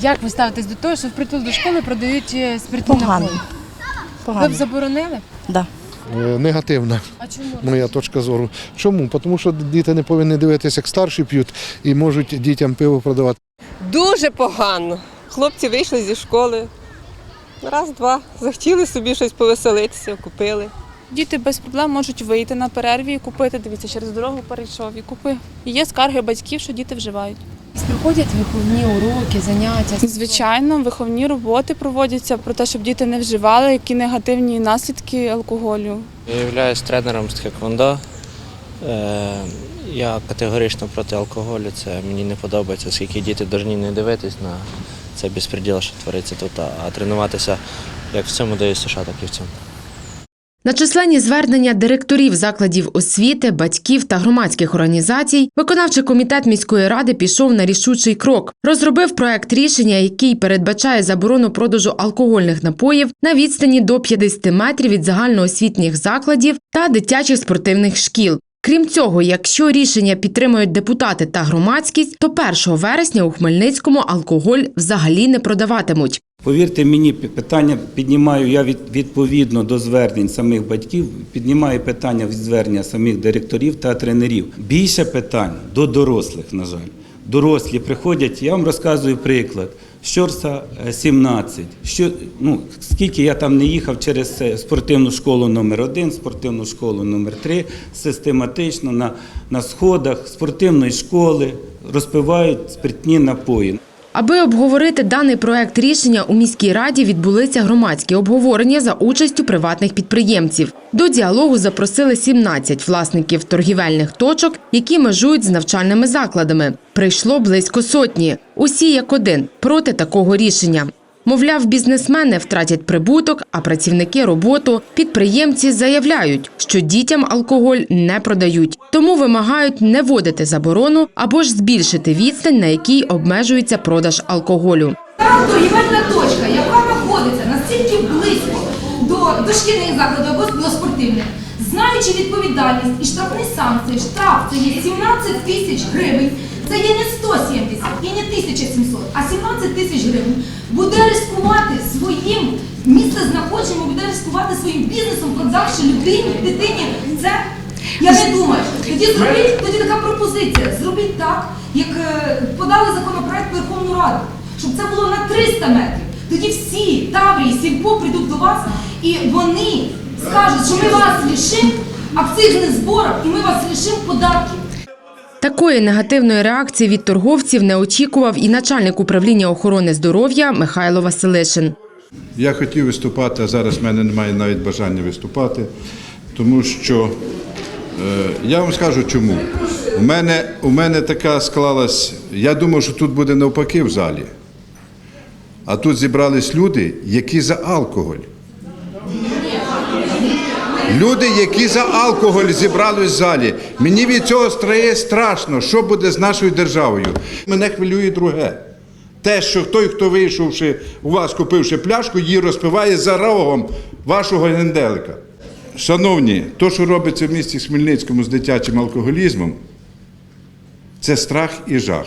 Як ви ставитесь до того, що впритул до школи продають е, спиртні Погано. напої? Ви б Погано. заборонили? Да. Е, Негативна А чому? моя точка зору. Чому? Тому що діти не повинні дивитися, як старші п'ють і можуть дітям пиво продавати. Дуже погано. Хлопці вийшли зі школи. Раз-два. Захотіли собі щось повеселитися, купили. Діти без проблем можуть вийти на перерві і купити. Дивіться, через дорогу перейшов і купив. І є скарги батьків, що діти вживають. Проходять виховні уроки, заняття. Звичайно, виховні роботи проводяться про те, щоб діти не вживали, які негативні наслідки алкоголю. Я являюсь тренером з тхеквондо. Е, Я категорично проти алкоголю. Це мені не подобається, оскільки діти повинні не дивитись на це безпреділ, що твориться тут, а- а тренуватися як в цьому дає США, так і в цьому. На численні звернення директорів закладів освіти, батьків та громадських організацій виконавчий комітет міської ради пішов на рішучий крок. Розробив проект рішення, який передбачає заборону продажу алкогольних напоїв на відстані до 50 метрів від загальноосвітніх закладів та дитячих спортивних шкіл. Крім цього, якщо рішення підтримують депутати та громадськість, то 1 вересня у Хмельницькому алкоголь взагалі не продаватимуть. Повірте мені, питання піднімаю я від, відповідно до звернень самих батьків, піднімаю питання від звернення самих директорів та тренерів. Більше питань до дорослих, на жаль. Дорослі приходять, я вам розказую приклад. Щорса е, 17. Що, ну, скільки я там не їхав через спортивну школу номер 1 спортивну школу номер 3 систематично на, на сходах спортивної школи розпивають спиртні напої. Аби обговорити даний проект рішення у міській раді відбулися громадські обговорення за участю приватних підприємців. До діалогу запросили 17 власників торгівельних точок, які межують з навчальними закладами. Прийшло близько сотні. Усі як один проти такого рішення. Мовляв, бізнесмени втратять прибуток, а працівники роботу. Підприємці заявляють, що дітям алкоголь не продають, тому вимагають не вводити заборону або ж збільшити відстань, на якій обмежується продаж алкоголю. Та торгівельна точка, яка знаходиться настільки близько до дошкільних закладів або до спортивних, знаючи відповідальність і штрафні санкції, штраф це є 17 тисяч гривень, це є не 170 і не 1700, а 17 тисяч гривень, буде ризикувати своїм місцезнаходженням, буде ризикувати своїм бізнесом, продавши людині, дитині. Це я не думаю. Тоді зробіть тоді така пропозиція. Зробіть так, як е, подали законопроект Верховну Раду, щоб це було на 300 метрів. Тоді всі Таврії, Сільпо прийдуть до вас і вони скажуть, що ми вас лишимо акцизних зборів і ми вас лишимо податків. Такої негативної реакції від торговців не очікував і начальник управління охорони здоров'я Михайло Василишин. Я хотів виступати, а зараз в мене немає навіть бажання виступати, тому що е, я вам скажу чому. У мене, у мене така склалась, я думав, що тут буде навпаки в залі. А тут зібрались люди, які за алкоголь. Люди, які за алкоголь зібрались в залі. Мені від цього стає страшно, що буде з нашою державою. Мене хвилює друге. Те, що той, хто вийшовши у вас, купивши пляшку, її розпиває за рогом вашого генделика. Шановні, то, що робиться в місті Хмельницькому з дитячим алкоголізмом, це страх і жах.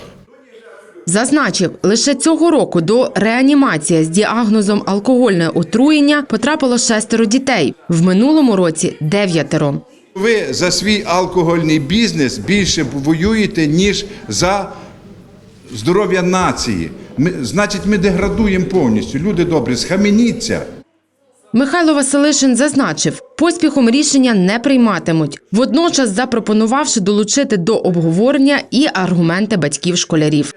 Зазначив, лише цього року до реанімації з діагнозом алкогольне отруєння потрапило шестеро дітей. В минулому році дев'ятеро. Ви за свій алкогольний бізнес більше воюєте, ніж за здоров'я нації. Ми, значить, ми деградуємо повністю. Люди добрі, схаменіться. Михайло Василишин зазначив, поспіхом рішення не прийматимуть, водночас запропонувавши долучити до обговорення і аргументи батьків школярів.